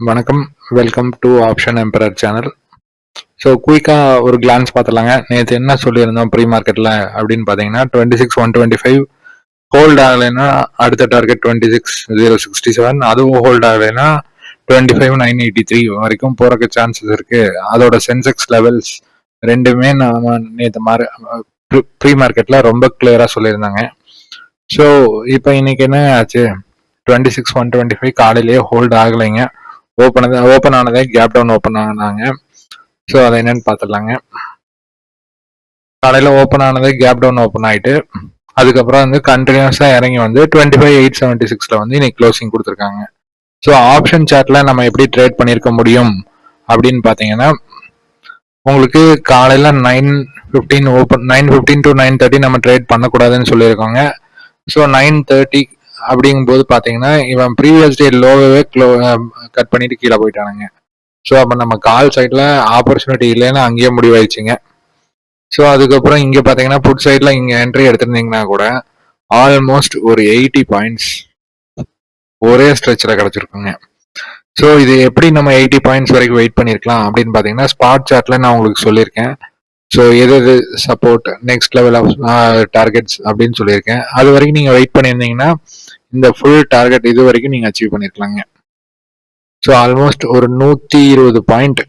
வணக்கம். Welcome to option emperor channel so குயிக்காக ஒரு கிளான்ஸ் பார்த்துலாங்க நேற்று என்ன சொல்லியிருந்தோம் ப்ரீ மார்க்கெட்டில் அப்படின்னு பார்த்தீங்கன்னா twenty six one twenty five hold ஆகலைன்னா அடுத்த target twenty six zero sixty seven அதுவும் ஹோல்ட் ஆகலைன்னா twenty five nine eighty three வரைக்கும் போகிறக்கு சான்சஸ் இருக்குது அதோட சென்செக்ஸ் லெவல்ஸ் ரெண்டுமே நம்ம நேற்று மார் ப்ரீ மார்க்கெட்டில் ரொம்ப கிளியராக சொல்லியிருந்தாங்க. ஸோ இப்போ இன்னைக்கு என்ன ஆச்சு? Twenty six one twenty five காலையிலேயே ஹோல்ட் ஆகலைங்க. ஓப்பன் ஓப்பன் ஆனதே கேப் டவுன் ஓப்பன் ஆனாங்க. ஸோ அதை என்னன்னு பார்த்துடலாங்க காலையில் ஓப்பன் ஆனதே கேப் டவுன் ஓப்பன் ஆகிட்டு அதுக்கப்புறம் வந்து கண்டினியூஸாக இறங்கி வந்து டுவெண்ட்டி ஃபைவ் எயிட் செவன்ட்டி சிக்ஸில் வந்து இன்னைக்கு க்ளோசிங் கொடுத்துருக்காங்க. ஸோ ஆப்ஷன் சார்ட்டில் நம்ம எப்படி ட்ரேட் பண்ணியிருக்க முடியும் அப்படின்னு பார்த்தீங்கன்னா உங்களுக்கு காலையில் nine fifteen open nine fifteen to nine thirty நம்ம ட்ரேட் பண்ணக்கூடாதுன்னு சொல்லியிருக்காங்க. ஸோ நைன் தேர்ட்டி அப்படிங்கும்போது பார்த்தீங்கன்னா இவன் ப்ரீவியஸ் டே லோவே க்ளோ கட் பண்ணிட்டு கீழே போயிட்டானுங்க. ஸோ அப்போ நம்ம கால் சைடில் ஆப்பர்ச்சுனிட்டி இல்லைன்னு அங்கேயே முடிவாயிடுச்சுங்க. ஸோ அதுக்கப்புறம் இங்கே பார்த்தீங்கன்னா புட் சைடில் இங்கே என்ட்ரி எடுத்திருந்தீங்கன்னா கூட ஆல்மோஸ்ட் ஒரு எயிட்டி பாயிண்ட்ஸ் ஒரே ஸ்ட்ரெச்சில் கிடச்சிருக்குங்க. ஸோ இது எப்படி நம்ம எயிட்டி பாயிண்ட்ஸ் வரைக்கும் வெயிட் பண்ணியிருக்கலாம் அப்படின்னு பார்த்தீங்கன்னா ஸ்பாட் சார்ட்டில் நான் உங்களுக்கு சொல்லியிருக்கேன். ஸோ எது எது support next level of targets அப்படின்னு சொல்லியிருக்கேன். அது வரைக்கும் நீங்கள் வெயிட் பண்ணியிருந்தீங்கன்னா இந்த ஃபுல் டார்கெட் இது வரைக்கும் நீங்கள் அச்சீவ் பண்ணியிருக்கலாங்க ஸோ ஆல்மோஸ்ட் ஒரு நூற்றி இருபது பாயிண்ட்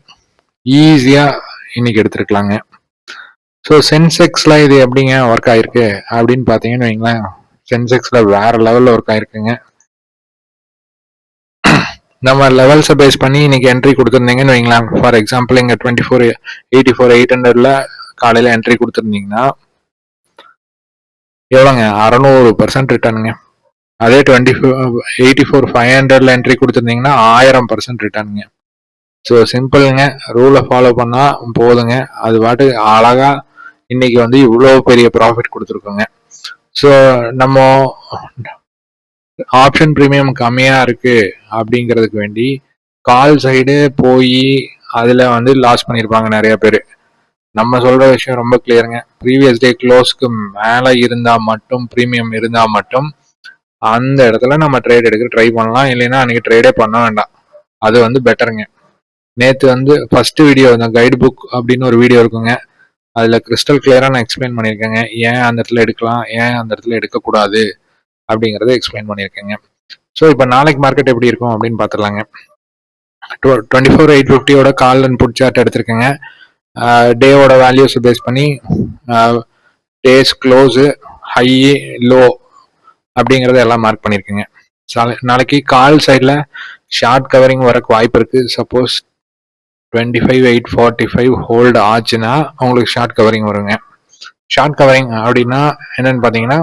ஈஸியாக இன்னைக்கு எடுத்துருக்கலாங்க. ஸோ சென்செக்ஸில் இது எப்படிங்க ஒர்க் ஆயிருக்கு? அப்படின்னு பார்த்தீங்கன்னு வைங்களேன் சென்செக்ஸில் வேற லெவலில் ஒர்க் ஆயிருக்குங்க. நம்ம லெவல்ஸை பேஸ் பண்ணி இன்னைக்கு என்ட்ரி கொடுத்துருந்தீங்கன்னு வைங்களேன். ஃபார் எக்ஸாம்பிள் இங்கே twenty four eighty four eight ஹண்ட்ரட்ல காலையில் என்ட்ரி கொடுத்துருந்தீங்கன்னா எவ்வளோங்க? அறநூறு பர்சன்ட் ரிட்டர்னுங்க அதே டுவெண்ட்டி எயிட்டி ஃபோர் ஃபைவ் ஹண்ட்ரட்ல என்ட்ரி கொடுத்துருந்தீங்கன்னா ஆயிரம் பர்சன்ட் ரிட்டர்னுங்க ஸோ சிம்பிளுங்க ரூலை ஃபாலோ பண்ணால் போதுங்க. அது பாட்டு அழகா இன்னைக்கு வந்து இவ்வளோ பெரிய ப்ராஃபிட் கொடுத்துருக்கோங்க. ஸோ நம்ம ஆப்ஷன் ப்ரீமியம் கம்மியாக இருக்கு அப்படிங்கிறதுக்கு வேண்டி கால் சைடு போய் அதில் வந்து லாஸ் பண்ணியிருப்பாங்க நிறைய பேர். நம்ம சொல்ற விஷயம் ரொம்ப கிளியருங்க ப்ரீவியஸ் டே க்ளோஸ்க்கு மேலே இருந்தால் மட்டும் ப்ரீமியம் இருந்தால் மட்டும் அந்த இடத்துல நம்ம ட்ரேட் எடுக்க ட்ரை பண்ணலாம். இல்லைன்னா அன்னைக்கு ட்ரேடே பண்ண வேண்டாம். அது வந்து பெட்டருங்க நேற்று வந்து ஃபர்ஸ்ட் வீடியோ இந்த கைடு புக் அப்படின்னு ஒரு வீடியோ இருக்குங்க. அதில் கிறிஸ்டல் கிளியராக நான் எக்ஸ்பிளைன் பண்ணியிருக்கேங்க. ஏன் அந்த இடத்துல எடுக்கலாம்? ஏன் அந்த இடத்துல எடுக்கக்கூடாது? அப்படிங்கிறத எக்ஸ்பிளைன் பண்ணியிருக்கேங்க. ஸோ இப்போ நாளைக்கு மார்க்கெட் எப்படி இருக்கும் அப்படின்னு பார்த்துடலாங்க. டுவெண்ட்டி ஃபோர் எயிட் ஃபிஃப்டியோட கால் அண்ட் புட் சார்ட் எடுத்திருக்கேங்க. டேவோட வேல்யூஸை பேஸ் பண்ணி டேஸ் க்ளோஸு ஹை லோ அப்படிங்கிறத எல்லாம் மார்க் பண்ணியிருக்கேங்க நாளைக்கு கால் சைடில் ஷார்ட் கவரிங் வரக்கு வாய்ப்பு இருக்குது suppose twenty five eight forty five hold ஆச்சுன்னா உங்களுக்கு ஷார்ட் கவரிங் வருங்க. ஷார்ட் கவரிங் அப்படின்னா என்னன்னு பார்த்தீங்கன்னா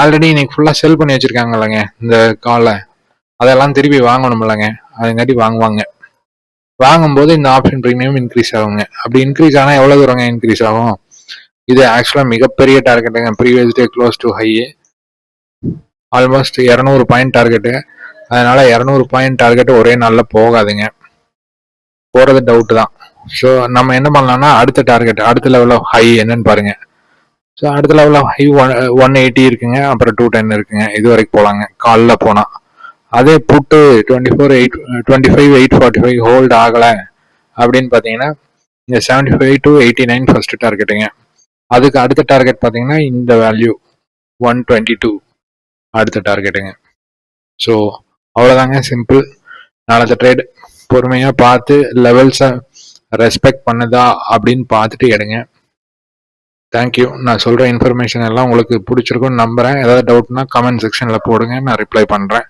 ஆல்ரெடி இன்னைக்கு ஃபுல்லாக செல் பண்ணி வச்சுருக்காங்கல்லங்க இந்த காலை அதெல்லாம் திருப்பி வாங்கணும் இல்லைங்க அதுங்காட்டி வாங்குவாங்க. வாங்கும்போது இந்த ஆப்ஷன் ப்ரீமியம் இன்க்ரீஸ் ஆகுங்க. அப்படி இன்க்ரீஸ் ஆனால் எவ்வளோ தூரங்க இன்க்ரீஸ் ஆகும்? இது ஆக்சுவலாக மிகப்பெரிய டார்கெட்டுங்க ப்ரீவியஸ் டே க்ளோஸ் டு ஹையே ஆல்மோஸ்ட் இரநூறு பாயிண்ட் டார்கெட்டு அதனால் இரநூறு பாயிண்ட் டார்கெட் ஒரே நாளில் போகாதுங்க. போகிறது டவுட்டு தான். ஸோ நம்ம என்ன பண்ணலாம்னா அடுத்த டார்கெட் அடுத்த லெவல் ஆஃப் ஹை என்னன்னு பாருங்க. ஸோ அடுத்த level of high one one eighty இருக்குங்க. அப்புறம் டூ டென் இருக்குங்க. இது வரைக்கும் போகலாங்க காலில் போனால் அதே put twenty four eight twenty five eight forty five hold ஆகலை. அப்படின்னு பார்த்தீங்கன்னா இந்த seventy five to eighty nine first டார்கெட்டுங்க அதுக்கு அடுத்த டார்கெட் பார்த்தீங்கன்னா இந்த வேல்யூ ஒன் டுவெண்ட்டி டூ அடுத்த டார்கெட்டுங்க ஸோ அவ்வளோதாங்க சிம்பிள் நாளைக்கு ட்ரேட் பொறுமையாக பார்த்து லெவல்ஸை ரெஸ்பெக்ட் பண்ணுதா அப்படின்னு பார்த்துட்டு எடுங்க. தேங்க்யூ நான் சொல்கிற இன்ஃபர்மேஷன் எல்லாம் உங்களுக்கு பிடிச்சிருக்கும்னு நம்புகிறேன் ஏதாவது டவுட்னா கமெண்ட் செக்ஷனில் போடுங்க. நான் ரிப்ளை பண்ணுறேன்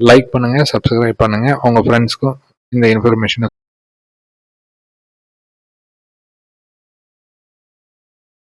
லைக் பண்ணுங்கள் சப்ஸ்கிரைப் பண்ணுங்கள் உங்கள் ஃப்ரெண்ட்ஸ்க்கும் இந்த இன்ஃபர்மேஷனை